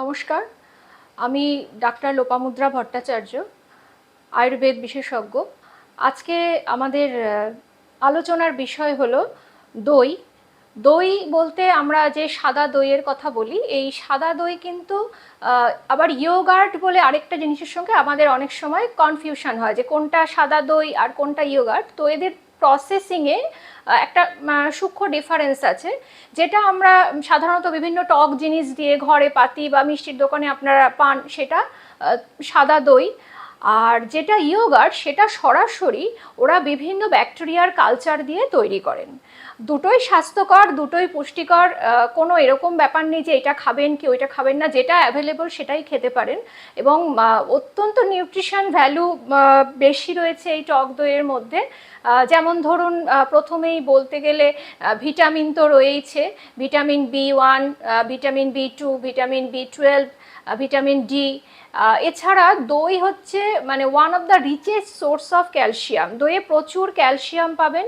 নমস্কার। আমি ডাক্তার লোপামুদ্রা ভট্টাচার্য, আয়ুর্বেদ বিশেষজ্ঞ। আজকে আমাদের আলোচনার বিষয় হলো দই। দই বলতে আমরা যে সাদা দইয়ের কথা বলি, এই সাদা দই কিন্তু আবার ইয়োগার্ট বলে আরেকটা জিনিসের সঙ্গে আমাদের অনেক সময় কনফিউশন হয় যে কোনটা সাদা দই আর কোনটা ইয়োগার্ট। তো এদের প্রসেসিংয়ে একটা সূক্ষ্ম ডিফারেন্স আছে, যেটা আমরা সাধারণত বিভিন্ন টক জিনিস দিয়ে ঘরে পাতি বা মিষ্টির দোকানে আপনারা পান, সেটা সাদা দই আর যেটা ইয়োগার্ট সেটা সরাসরি ওরা বিভিন্ন ব্যাকটেরিয়ার কালচার দিয়ে তৈরি করেন। দুটোই স্বাস্থ্যকর, দুটোই পুষ্টিকর কোনো এরকম ব্যাপার নেই যে এটা খাবেন কি ওইটা খাবেন না, যেটা অ্যাভেলেবল সেটাই খেতে পারেন। এবং অত্যন্ত নিউট্রিশন ভ্যালু বেশি রয়েছে এই টক দইয়ের মধ্যে। যেমন ধরুন প্রথমেই বলতে গেলে ভিটামিন তো রয়েইছে। Vitamin B one vitamin B two vitamin B twelve vitamin D এছাড়া দই হচ্ছে মানে one of the richest source of calcium দইয়ে প্রচুর ক্যালসিয়াম পাবেন,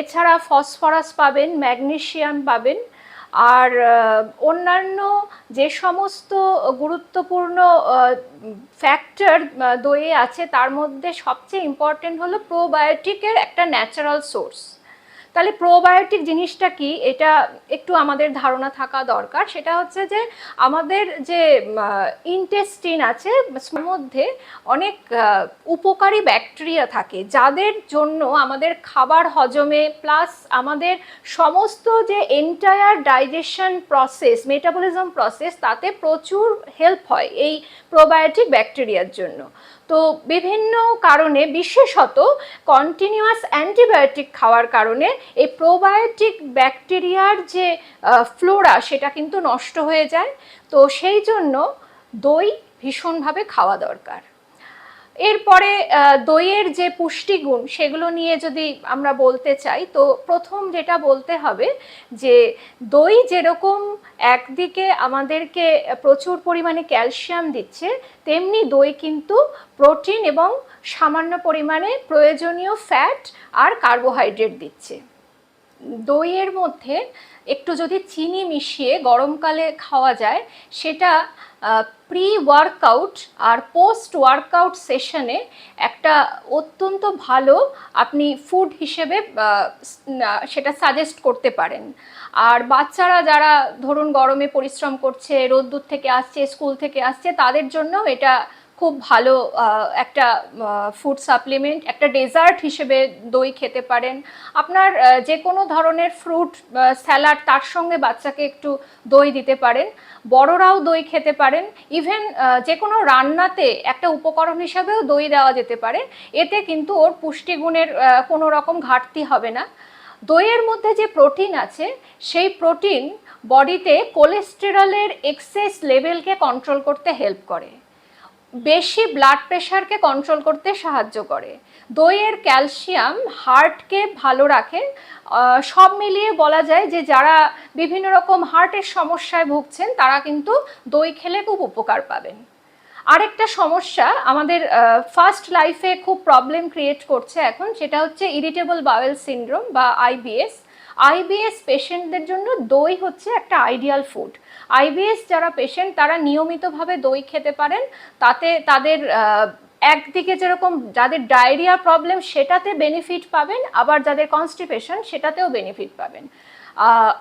এছাড়া ফসফরাস পাবেন ম্যাগনেশিয়াম পাবেন। আর অন্যান্য যে সমস্ত গুরুত্বপূর্ণ ফ্যাক্টর দইয়ে আছে, তার মধ্যে সবচেয়ে ইম্পর্টেন্ট হলো প্রোবায়োটিকের একটা ন্যাচারাল সোর্স তাহলে প্রোবায়োটিক জিনিসটা কি? এটা একটু আমাদের ধারণা থাকা দরকার। সেটা হচ্ছে যে আমাদের যে ইনটেস্টিন আছে মধ্যে অনেক উপকারী ব্যাকটেরিয়া থাকে, যাদের জন্য আমাদের খাবার হজমে প্লাস আমাদের সমস্ত যে entire digestion process metabolism process তাতে প্রচুর হেল্প হয় এই প্রোবায়োটিক ব্যাকটেরিয়ার জন্য। তো বিভিন্ন কারণে, বিশেষত কন্টিনিউয়াস অ্যান্টিবায়োটিক খাওয়ার কারণে এই প্রোবায়োটিক ব্যাকটেরিয়ার যে ফ্লোরা সেটা কিন্তু নষ্ট হয়ে যায়। তো সেই জন্য দই ভীষণভাবে খাওয়া দরকার। এরপরে দইয়ের যে পুষ্টিগুণ, সেগুলো নিয়ে যদি আমরা বলতে চাই, তো প্রথম যেটা বলতে হবে যে, দই যেরকম একদিকে আমাদেরকে প্রচুর পরিমাণে ক্যালসিয়াম দিচ্ছে, তেমনি দই কিন্তু প্রোটিন এবং সামান্য পরিমাণে প্রয়োজনীয় ফ্যাট আর কার্বোহাইড্রেট দিচ্ছে। দইয়ের মধ্যে একটু যদি চিনি মিশিয়ে গরমকালে খাওয়া যায়, সেটা প্রি ওয়ার্কআউট আর পোস্ট ওয়ার্কআউট সেশনে একটা অত্যন্ত ভালো আপনি ফুড হিসেবে সেটা সাজেস্ট করতে পারেন। আর বাচ্চারা যারা ধরুন গরমে পরিশ্রম করছে, রোদ্দুর থেকে আসছে স্কুল থেকে আসছে, তাদের জন্য এটা খুব ভালো একটা ফুড সাপ্লিমেন্ট একটা ডেজার্ট হিসেবে দই খেতে পারেন। আপনার যে কোনো ধরনের ফ্রুট স্যালাড তার সঙ্গে বাচ্চাকে একটু দই দিতে পারেন। বড়রাও দই খেতে পারেন। ইভেন যে কোনো রান্নাতে একটা উপকরণ হিসাবেও দই দেওয়া যেতে পারে। এতে কিন্তু ওর পুষ্টিগুণের কোনো রকম ঘাটতি হবে না। দইয়ের মধ্যে যে প্রোটিন আছে, সেই প্রোটিন বডিতে কোলেস্টেরলের এক্সেস লেভেলকে কন্ট্রোল করতে হেল্প করে। বেশি ব্লাড প্রেশারকে কন্ট্রোল করতে সাহায্য করে। দইয়ের ক্যালসিয়াম হার্টকে ভালো রাখে। সব মিলিয়ে বলা যায় যে, যারা বিভিন্ন রকম হার্টের সমস্যায় ভুগছেন, তারা কিন্তু দই খেলে খুব উপকার পাবেন। আরেকটা সমস্যা, আমাদের ফার্স্ট লাইফে খুব প্রবলেম ক্রিয়েট করছে এখন, সেটা হচ্ছে ইরিটেবল বাওয়েল সিনড্রোম বা আইবিএস আইবিএস পেশেন্টদের জন্য দই হচ্ছে একটা আইডিয়াল ফুড আইবিএস যারা পেশেন্ট তারা নিয়মিতভাবে দই খেতে পারেন। তাতে তাদের একদিকে যেরকম যাদের ডায়রিয়া প্রবলেম সেটাতে বেনিফিট পাবেন। আবার যাদের কনস্টিপেশন সেটাতেও বেনিফিট পাবেন।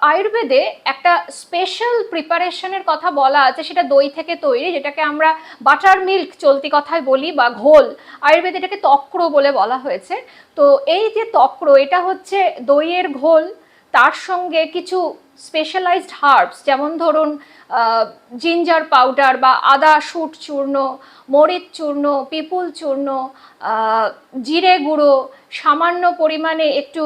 আয়ুর্বেদে একটা স্পেশাল প্রিপারেশনের কথা বলা আছে, সেটা দই থেকে তৈরি, যেটাকে আমরা বাটার মিল্ক চলতি কথায় বলি বা ঘোল। আয়ুর্বেদে এটাকে তক্র বলে বলা হয়েছে। তো এই যে তক্র এটা হচ্ছে দইয়ের ঘোল তার সঙ্গে কিছু স্পেশালাইজড হার্বস যেমন ধরুন জিঞ্জার পাউডার বা আদা শুট চূর্ণ, মরিচ চূর্ণ, পিপুল চূর্ণ জিরে গুঁড়ো, সামান্য পরিমাণে একটু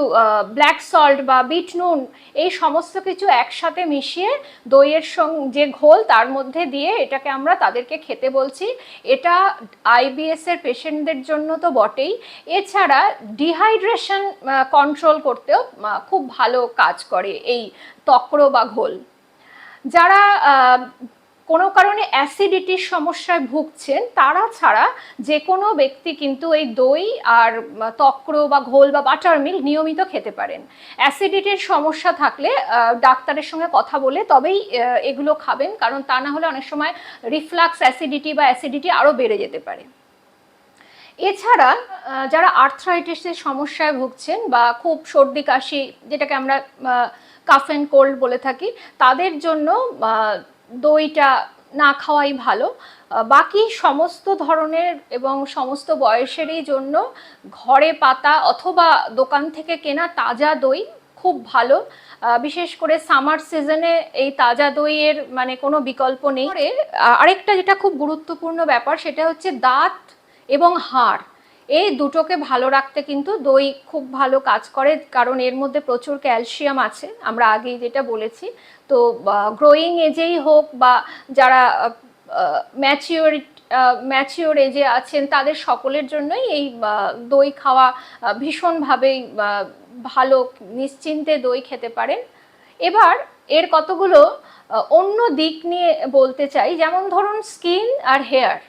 ব্ল্যাক সল্ট বা বিট নুন, এই সমস্ত কিছু একসাথে মিশিয়ে দইয়ের সঙ্গে যে ঘোল তার মধ্যে দিয়ে এটাকে আমরা তাদেরকে খেতে বলছি। এটা আইবিএসের পেশেন্টদের জন্য তো বটেই। এছাড়া ডিহাইড্রেশন কন্ট্রোল করতেও খুব ভালো কাজ করে এই তক্র বা ঘোল। যারা কোনো কারণে অ্যাসিডিটির সমস্যায় ভুগছেন, তারা ছাড়া যে কোনো ব্যক্তি কিন্তু এই দই আর তক্র বা ঘোল বা বাটার মিল্ক নিয়মিত খেতে পারেন। অ্যাসিডিটির সমস্যা থাকলে ডাক্তারের সঙ্গে কথা বলে তবেই এগুলো খাবেন, কারণ তা না হলে অনেক সময় রিফ্লাক্স, অ্যাসিডিটি বা অ্যাসিডিটি আরও বেড়ে যেতে পারে। এছাড়া যারা আর্থ্রাইটিসের সমস্যায় ভুগছেন বা খুব সর্দি, কাশি, যেটাকে আমরা কাফ অ্যান্ড কোল্ড বলে থাকি, তাদের জন্য দইটা না খাওয়াই ভালো। বাকি সমস্ত ধরনের এবং সমস্ত বয়সেরই জন্য ঘরে পাতা অথবা দোকান থেকে কেনা তাজা দই খুব ভালো। বিশেষ করে সামার সিজনে এই তাজা দইয়ের মানে কোনো বিকল্প নেই। আরেকটা যেটা খুব গুরুত্বপূর্ণ ব্যাপার সেটা হচ্ছে দাঁত এবং হাড়। এই দুটোকে ভালো রাখতে কিন্তু দই খুব ভালো কাজ করে, কারণ এর মধ্যে প্রচুর ক্যালসিয়াম আছে, আমরা আগেই যেটা বলেছি। তো গ্রোয়িং এজেই হোক বা যারা ম্যাচিওর ম্যাচিওর এজে আছেন, তাদের সকলের জন্যই এই দই খাওয়া ভীষণভাবেই ভালো, নিশ্চিন্তে দই খেতে পারেন। এবার এর কতগুলো অন্য দিক নিয়ে বলতে চাই, যেমন ধরুন স্কিন আর হেয়ার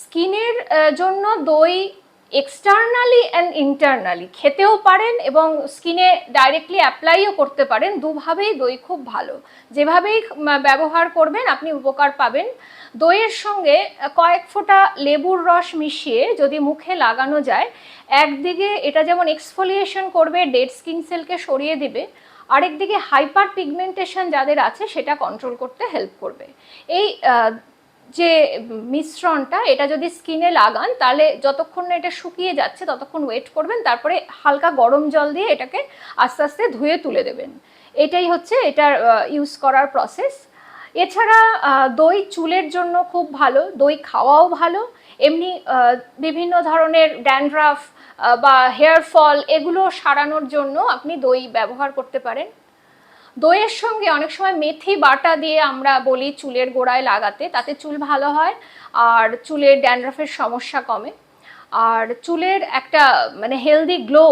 স্কিনের জন্য দই এক্সটার্নালি অ্যান্ড ইন্টারনালি খেতেও পারেন এবং স্কিনে ডাইরেক্টলি অ্যাপ্লাইও করতে পারেন, দুভাবেই দই খুব ভালো। যেভাবেই ব্যবহার করবেন আপনি উপকার পাবেন। দইয়ের সঙ্গে কয়েক ফোঁটা লেবুর রস মিশিয়ে যদি মুখে লাগানো যায়, একদিকে এটা যেমন এক্সফোলিয়েশন করবে ডেড স্কিন সেলকে সরিয়ে দিবে, আরেকদিকে হাইপার পিগমেন্টেশন যাদের আছে সেটা কন্ট্রোল করতে হেল্প করবে। এই যে মিশ্রণটা, এটা যদি স্কিনে লাগান, তাহলে যতক্ষণ না এটা শুকিয়ে যাচ্ছে, ততক্ষণ ওয়েট করবেন, তারপরে হালকা গরম জল দিয়ে এটাকে আস্তে আস্তে ধুয়ে তুলে দেবেন। এটাই হচ্ছে এটার ইউজ করার প্রসেস এছাড়া দই চুলের জন্য খুব ভালো, দই খাওয়াও ভালো। এমনি বিভিন্ন ধরনের ড্যান্ড্রাফ বা হেয়ার ফল এগুলো সারানোর জন্য আপনি দই ব্যবহার করতে পারেন। দইয়ের সঙ্গে অনেক সময় মেথি বাটা দিয়ে আমরা বলি চুলের গোড়ায় লাগাতে, তাতে চুল ভালো হয় আর চুলের ড্যান্ড্রাফের সমস্যা কমে। আর চুলের একটা মানে হেলদি গ্লো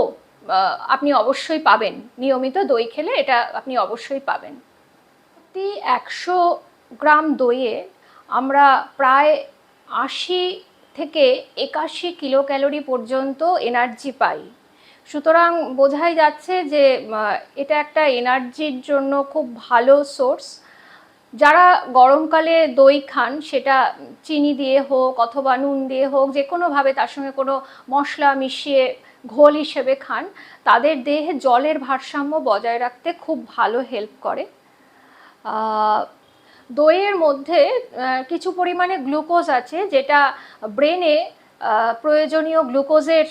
আপনি অবশ্যই পাবেন। নিয়মিত দই খেলে এটা আপনি অবশ্যই পাবেন। প্রতি একশো গ্রাম দইয়ে আমরা প্রায় আশি থেকে একাশি কিলো ক্যালোরি পর্যন্ত এনার্জি পাই। সুতরাং বোঝাই যাচ্ছে যে এটা একটা এনার্জির জন্য খুব ভালো সোর্স। যারা গরমকালে দই খান, সেটা চিনি দিয়ে হোক অথবা নুন দিয়ে হোক, যে কোনোভাবে তার সঙ্গে কোনো মশলা মিশিয়ে ঘোল হিসেবে খান, তাদের দেহে জলের ভারসাম্য বজায় রাখতে খুব ভালো হেল্প করে। দইয়ের মধ্যে কিছু পরিমাণে গ্লুকোজ আছে, যেটা ব্রেনে প্রয়োজনীয় গ্লুকোজের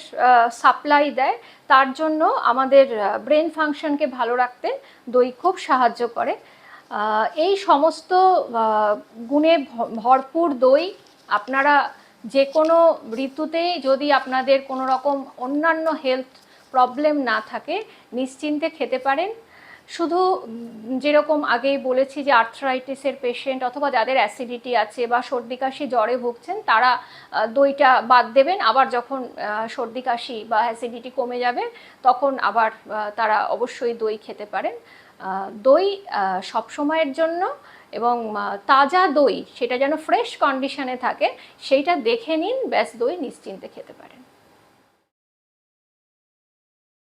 সাপ্লাই দেয়, তার জন্য আমাদের ব্রেন ফাংশনকে ভালো রাখতে দই খুব সাহায্য করে। এই সমস্ত গুণে ভরপুর দই আপনারা যে কোনো ঋতুতেই যদি আপনাদের কোনো রকম অন্যান্য হেলথ প্রবলেম না থাকে, নিশ্চিন্তে খেতে পারেন। শুধু যেরকম আগেই বলেছি যে আর্থ্রাইটিসের পেশেন্ট অথবা যাদের অ্যাসিডিটি আছে বা সর্দি কাশি জ্বরে ভুগছেন তারা দইটা বাদ দেবেন। আবার যখন সর্দি কাশি বা অ্যাসিডিটি কমে যাবে তখন আবার তারা অবশ্যই দই খেতে পারেন। দই আহ, সব সময়ের জন্য এবং তাজা দই সেটা যেন ফ্রেশ কন্ডিশনে থাকে সেইটা দেখে নিন ব্যাস দই নিশ্চিন্তে খেতে পারেন।